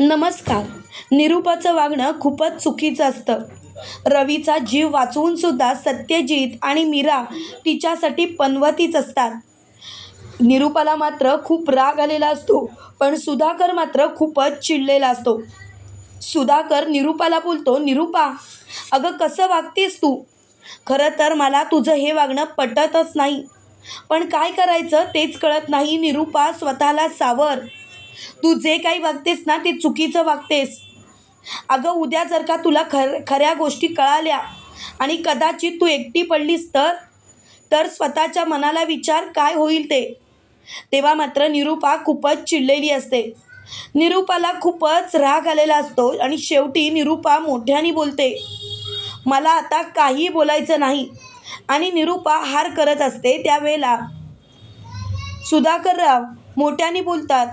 नमस्कार. निरूपाचं वागणं खूपच चुकीचं असतं. रवीचा जीव वाचवून सुद्धा सत्यजित आणि मीरा तिच्यासाठी पनवतीच असतात. निरूपाला मात्र खूप राग आलेला असतो पण सुधाकर मात्र खूपच चिडलेला असतो. सुधाकर निरूपाला बोलतो निरूपा अगं कसं वागतेस तू? खरं तर मला तुझं हे वागणं पटतच नाही. पण काय करायचं तेच कळत नाही निरूपा स्वतःला सावर तू जे काही वागतेस ना ते चुकीचं वागतेस. अगं उद्या जर का तुला खर खऱ्या गोष्टी कळाल्या आणि कदाचित तू एकटी पडलीस तर? तर स्वतःच्या मनाला विचार काय होईल ते? तेव्हा मात्र निरूपा खूपच चिडलेली असते. निरूपाला खूपच राग आलेला असतो आणि शेवटी निरूपा मोठ्याने बोलते मला आता काही बोलायचं नाही. आणि निरूपा हार करत असते त्यावेळेला. सुधाकरराव मोठ्याने बोलतात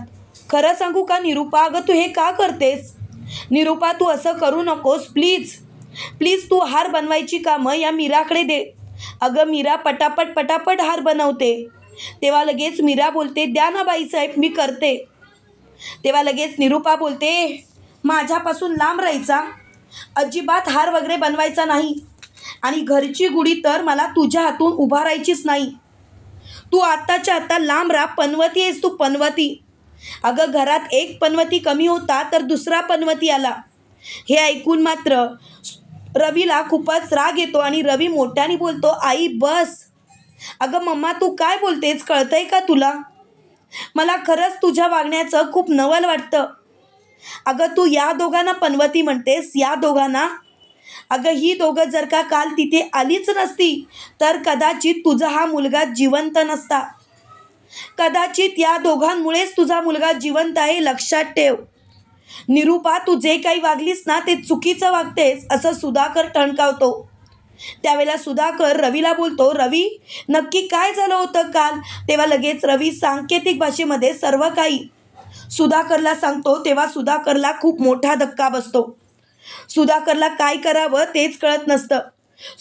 खरं सांगू का निरूपा? अगं तू हे का करतेस? निरूपा तू असं करू नकोस प्लीज. प्लीज तू हार बनवायची कामं या मीराकडे दे. अगं मीरा पटापट पटापट हार बनवते. तेव्हा लगेच मीरा बोलते द्या ना बाईसाहेब मी करते. तेव्हा लगेच निरूपा बोलते माझ्यापासून लांब राहायचा. अजिबात हार वगैरे बनवायचा नाही. आणि घरची गुढी तर मला तुझ्या हातून उभारायचीच नाही. तू आत्ताच्या आत्ता लांब राहा पनवती आहेस तू पनवती. अगं घरात एक पनवती कमी होता तर दुसरा पनवती आला. हे ऐकून मात्र रवीला खूपच राग येतो आणि रवी मोठ्याने बोलतो आई बस. अगं मम्मा तू काय बोलतेस? कळतंय का तुला? मला खरंच तुझ्या वागण्याचं खूप नवल वाटतं. अगं तू या दोघांना पनवती म्हणतेस? या दोघांना? अगं ही दोघं जर का काल तिथे आलीच नसती तर कदाचित तुझा हा मुलगा जिवंत नसता. कदाचित या दोघांमुळेच तुझा मुलगा जिवंत आहे लक्षात ठेव. निरूपा तू जे काही वागलीस ना ते चुकीचं वागतेस असं सुधाकर टणकावतो. त्यावेळेला सुधाकर रवीला बोलतो रवी नक्की काय झालं होतं काल? तेव्हा लगेच रवी सांकेतिक भाषेमध्ये सर्व काही. सुधाकरला सांगतो तेव्हा सुधाकरला खूप मोठा धक्का बसतो. सुधाकरला काय करावं तेच कळत नसतं.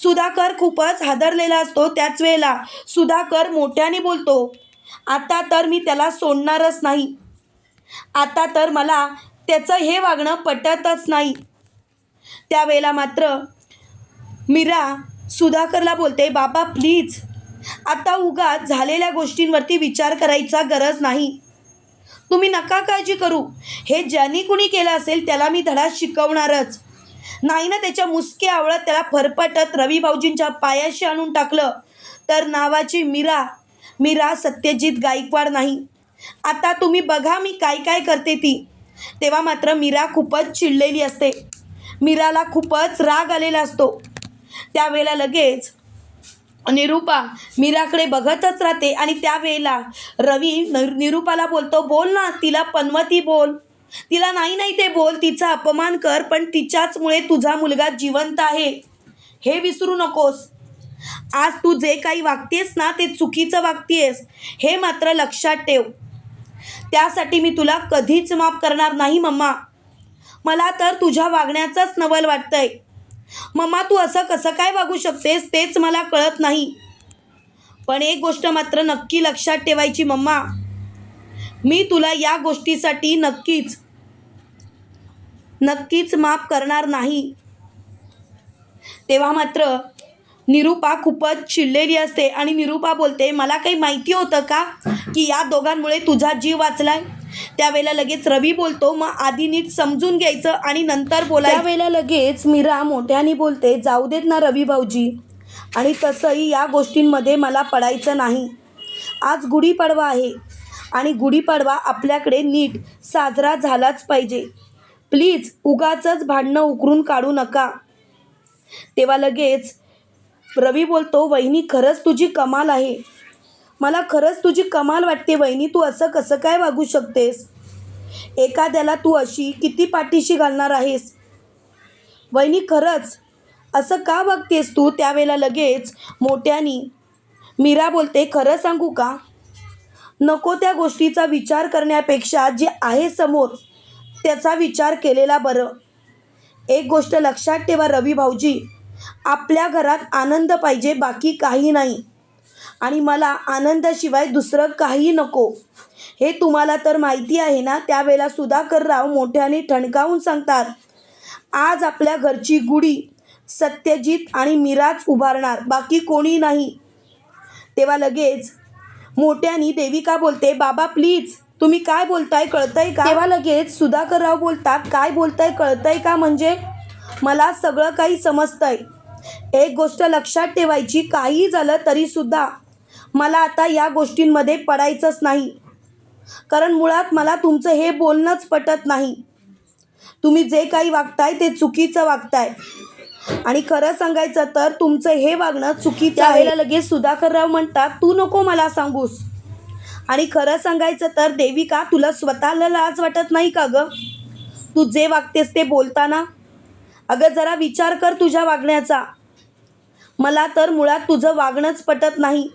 सुधाकर खूपच हादरलेला असतो त्याच वेळेला. सुधाकर मोठ्याने बोलतो आता तर मी त्याला सोडणारच नाही. आता तर मला त्याचं हे वागणं पटतच नाही. त्यावेळेला मात्र मीरा सुधाकरला बोलते बाबा प्लीज आता उगा झालेल्या गोष्टींवरती विचार करायचा गरज नाही. तुम्ही नका काळजी करू. हे ज्यांनी कुणी केलं असेल त्याला मी धडा शिकवणारच. नाही ना त्याच्या मुसके आवळत त्याला फरफटत रवी भाऊजींच्या पायाशी आणून टाकलं तर नावाची मीरा मीरा सत्यजित गायकवाड नाही. आता तुम्ही बघा मी काय काय करते ती. तेव्हा मात्र मीरा खूपच चिडलेली असते. मीराला खूपच राग आलेला असतो. त्यावेळेला लगेच निरूपा मीराकडे बघतच राहते आणि त्यावेळेला रवी निरूपाला बोलतो बोल ना तिला पनवती बोल. तिला नाही नाही ते बोल तिचा अपमान कर पण तिच्याचमुळे तुझा मुलगा जिवंत आहे. हे विसरू नकोस. आज तू जे काही वागतेस ना ते चुकीचं वागतेस. हे मात्र लक्षात ठेव. त्यासाठी मी तुला कधीच माफ करणार नाही मम्मा. मला तर तुझ्या वागण्याचंच नवल वाटतंय. मम्मा तू असं कसं काय वागू शकतेस तेच मला कळत नाही. पण एक गोष्ट मात्र नक्की लक्षात ठेवायची मम्मा. मी तुला या गोष्टीसाठी नक्कीच नक्कीच माफ करणार नाही. तेव्हा मात्र निरूपा खूपच चिडलेली असते. आणि निरूपा बोलते मला काही माहिती होतं का की या दोघांमुळे तुझा जीव वाचलाय? त्यावेळेला लगेच रवी बोलतो मग आधी नीट समजून घ्यायचं आणि नंतर बोलाय त्यावेळेला लगेच मीरा मोठ्याने बोलते जाऊ देत ना रवी भाऊजी. आणि तसंही या गोष्टींमध्ये मला पडायचं नाही. आज गुढीपाडवा आहे आणि गुढीपाडवा आपल्याकडे नीट साजरा झालाच पाहिजे. प्लीज उगाचंच भांडणं उकरून काढू नका. तेव्हा लगेच रवी बोलतो वहिनी खरंच तुझी कमाल आहे. मला खरंच तुझी कमाल वाटते वहिनी. तू असं कसं काय वागू शकतेस? एखाद्याला तू अशी किती पाठीशी घालणार आहेस? वहिनी खरंच. असं का वागतेस तू? त्यावेळेला लगेच मोठ्यानी मीरा बोलते खरं सांगू का? नको त्या गोष्टीचा विचार करण्यापेक्षा जे आहे समोर त्याचा विचार केलेला बरं. एक गोष्ट लक्षात ठेवा रवी भाऊजी. आपल्या घरात आनंद पाहिजे बाकी काही नाही. आणि मला आनंदाशिवाय दुसरं काही नको. हे तुम्हाला तर माहिती आहे ना त्यावेळेला सुधाकरराव मोठ्याने ठणकावून सांगतात आज आपल्या घरची गुढी सत्यजित आणि मीराच उभारणार बाकी कोणी नाही. तेव्हा लगेच मोठ्यानी देविका बोलते? बाबा प्लीज तुम्ही काय बोलताय कळतंय का? तेव्हा लगेच सुधाकरराव बोलतात काय बोलताय कळतंय का म्हणजे? मला सगळं काही समजतंय. एक गोष्ट लक्षात ठेवायची काही झालं तरीसुद्धा मला आता या गोष्टींमध्ये पडायचंच नाही. कारण मुळात मला तुमचं हे बोलणंच पटत नाही. तुम्ही जे काही वागताय ते चुकीचं वागताय. आणि खरं सांगायचं तर तुमचं हे वागणं चुकीचं आहे. लगेच सुधाकरराव म्हणतात तू नको मला सांगूस. आणि खरं सांगायचं तर देविका तुला स्वतःला लाज वाटत नाही का गं? तू जे वागतेस ते बोलताना अगं जरा विचार कर तुझ्या वागण्याचा. मला तर मुळात तुझं वागणंच पटत नाही.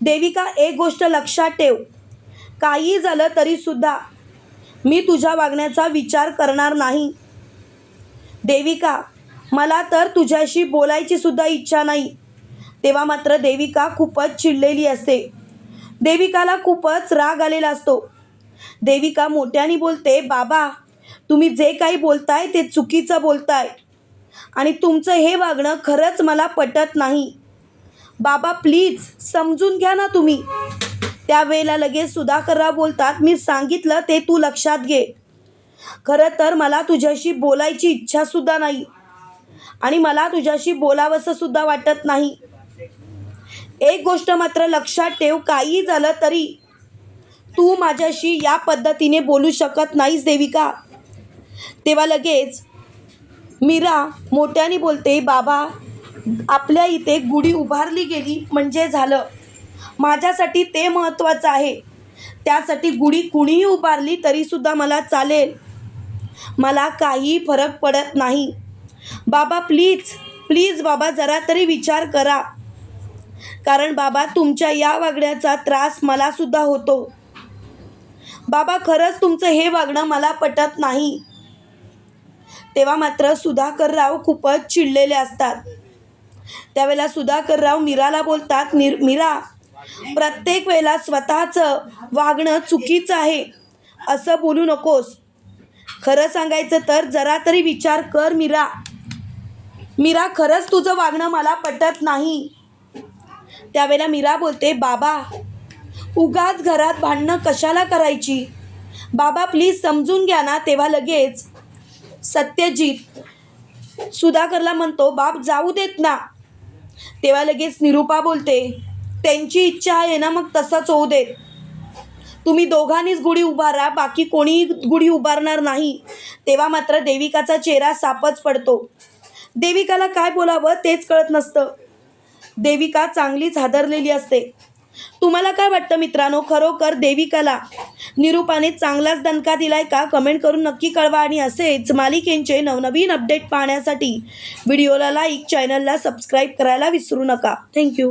देविका एक गोष्ट लक्षात ठेव. काही झालं तरीसुद्धा मी तुझ्या वागण्याचा विचार करणार नाही. देविका मला तर तुझ्याशी बोलायची सुद्धा इच्छा नाही. तेव्हा मात्र देविका खूपच चिडलेली असते. देविकाला खूपच राग आलेला असतो. देविका मोठ्याने बोलते बाबा तुम्ही जे काही बोलताय ते चुकीचं बोलताय. आणि तुमचं हे वागणं खरंच मला पटत नाही. बाबा प्लीज समजून घ्या ना तुम्ही. त्यावेळेला लगेच सुधाकरराव बोलतात मी सांगितलं ते तू लक्षात घे. खरं तर मला तुझ्याशी बोलायची इच्छासुद्धा नाही. आणि मला तुझ्याशी बोलावंसंसुद्धा वाटत नाही. एक गोष्ट मात्र लक्षात ठेव काही झालं तरी तू माझ्याशी या पद्धतीने बोलू शकत नाहीस देविका. तेव्हा लगेच मीरा मोठ्याने बोलते बाबा आपल्या इथे गुढी उभारली गेली म्हणजे झालं. माझ्यासाठी ते महत्त्वाचं आहे. त्यासाठी गुढी कुणीही उभारली तरीसुद्धा मला चालेल. मला काही फरक पडत नाही. बाबा प्लीज प्लीज बाबा जरा तरी विचार करा. कारण बाबा तुमच्या या वागण्याचा त्रास मलासुद्धा होतो. बाबा खरंच तुमचं हे वागणं मला पटत नाही. तेव्हा मात्र सुधाकरराव खूपच चिडलेले असतात. त्यावेळेला सुधाकरराव मीराला बोलतात निर मीरा प्रत्येक वेळेला स्वतःचं वागणं चुकीचं आहे. असं बोलू नकोस. खरं सांगायचं तर जरा तरी विचार कर मीरा. मीरा खरंच तुझं वागणं मला पटत नाही. त्यावेळेला मीरा बोलते बाबा उगाच घरात भांडणं कशाला करायची? बाबा प्लीज समजून घ्या ना तेव्हा लगेच. सत्यजित सुधाकरला म्हणतो बाप जाऊ देत ना. तेव्हा लगेच निरूपा बोलते त्यांची इच्छा आहे ना मग तसंच होऊ देत. तुम्ही दोघांनीच गुढी उभारा बाकी कोणीही गुढी उभारणार नाही. तेव्हा मात्र देविकाचा चेहरा सापच पडतो. देविकाला काय बोलावं तेच कळत नसतं. देविका चांगलीच हादरलेली असते. तुम्हाला काय वाटतं मित्रांनो? खरोखर देविकाला निरूपाने चांगलाच दणका दिलाय का? कमेंट करून नक्की कळवा आणि असेच मालिकेंचे नवनवीन अपडेट पाहण्यासाठी. व्हिडिओला लाईक चॅनलला सबस्क्राईब करायला विसरू नका. थँक्यू